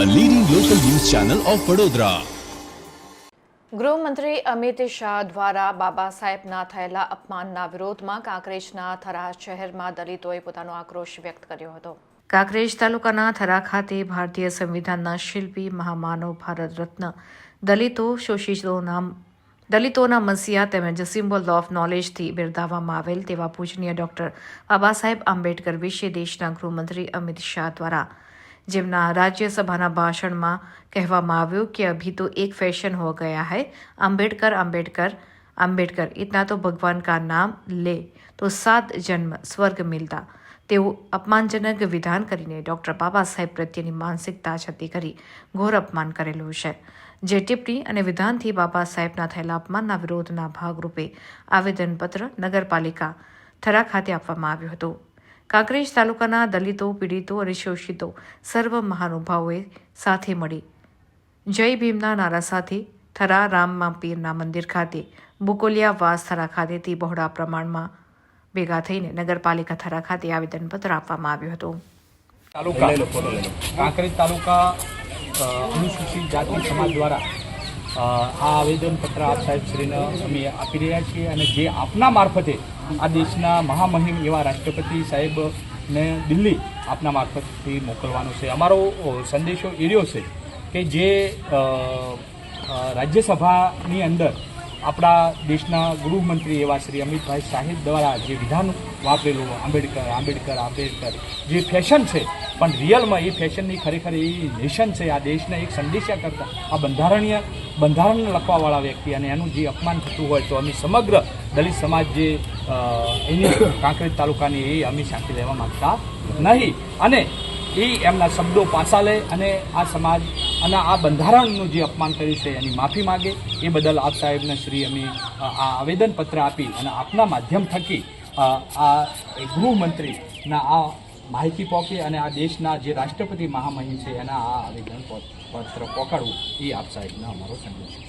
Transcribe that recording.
Channel of Vadodara ગૃહમંત્રી અમિત શાહ દ્વારા બાબા સાહેબના થયેલા અપમાનના વિરોધમાં કાંકરેજના થરા શહેરમાં દલિતોએ પોતાનો આક્રોશ વ્યક્ત કર્યો હતો. કાંકરેજ તાલુકાના થરા ખાતે ભારતીય સંવિધાનના શિલ્પી મહામાનવ ભારત રત્ન દલિતો શોષિતોના દલિતોના મસીહા તેમજ સિમ્બોલ ઓફ નોલેજથી બિરદાવવામાં આવેલ તેવા પૂજનીય ડોક્ટર બાબા સાહેબ આંબેડકર વિશે દેશના ગૃહમંત્રી અમિત શાહ દ્વારા જેમના રાજ્યસભાના ભાષણમાં કહેવામાં આવ્યું કે અભી તો એક ફેશન હો ગયા હૈ, આંબેડકર આંબેડકર આંબેડકર. ઇતના તો ભગવાન કા નામ લે, તો સાત જન્મ સ્વર્ગ મિલતા. તેઓ અપમાનજનક વિધાન કરીને ડૉક્ટર બાબા સાહેબ પ્રત્યેની માનસિકતા છતી કરી ઘોર અપમાન કરેલું છે. જે ટિપ્પણી અને વિધાનથી બાબા સાહેબના થયેલા અપમાનના વિરોધના ભાગરૂપે આવેદનપત્ર નગરપાલિકા થરા ખાતે આપવામાં આવ્યું હતું. કાંકરેજ તાલુકાના દલિતો, પીડિતો અને શોષિતો સર્વ મહાનુભાવોએ સાથે મળી. જય ભીમના નારા સાથે થરા રામમાં પીરના મંદિર ખાતે, બુકોલિયા વાસ થરા ખાતેથી બહોળા પ્રમાણમાં ભેગા થઈને નગરપાલિકા થરા ખાતે આવેદનપત્ર આપવામાં આવ્યું હતું. કાંકરેજ તાલુકા અનુસૂચિત જાતિ સમાજ દ્વારા આ આવેદનપત્ર આપ સાહેબશ્રીને અમે આપી રહ્યા છીએ અને જે આપના મારફતે આ દેશના મહામહિમ એવા રાષ્ટ્રપતિ સાહેબને દિલ્હી આપના મારફતથી મોકલવાનો છે. અમારો સંદેશો એર્યો છે કે જે રાજ્યસભાની અંદર આપણા દેશના ગૃહમંત્રી એવા શ્રી અમિતભાઈ સાહેબ દ્વારા જે વિધાન વાપરેલું, આંબેડકર આંબેડકર આંબેડકર, જે ફેશન છે, પણ રિયલમાં એ ફેશનની ખરેખર એ નેશન છે, આ દેશના એક સંદેશા કરતા, આ બંધારણીય, બંધારણ લખવાવાળા વ્યક્તિ અને એનું જે અપમાન થતું હોય તો અમે સમગ્ર દલિત સમાજ જે એની કાંકરેજ તાલુકાની એ અમે સાંખી લેવા માંગતા નહીં. અને એ એમના શબ્દો પાછા લે અને આ સમાજ અને આ બંધારણનું જે અપમાન કર્યું છે એની માફી માગે. એ બદલ આપ સાહેબને શ્રી અમે આ આવેદનપત્ર આપી અને આપના માધ્યમ થકી આ ગૃહમંત્રીના આ માહિતી પહોંચે અને આ દેશના જે રાષ્ટ્રપતિ મહામહિમ છે એના આ આવેદન પત્ર પહોંચાડવું એ આપ સાહેબનો અમારો સંદેશ છે.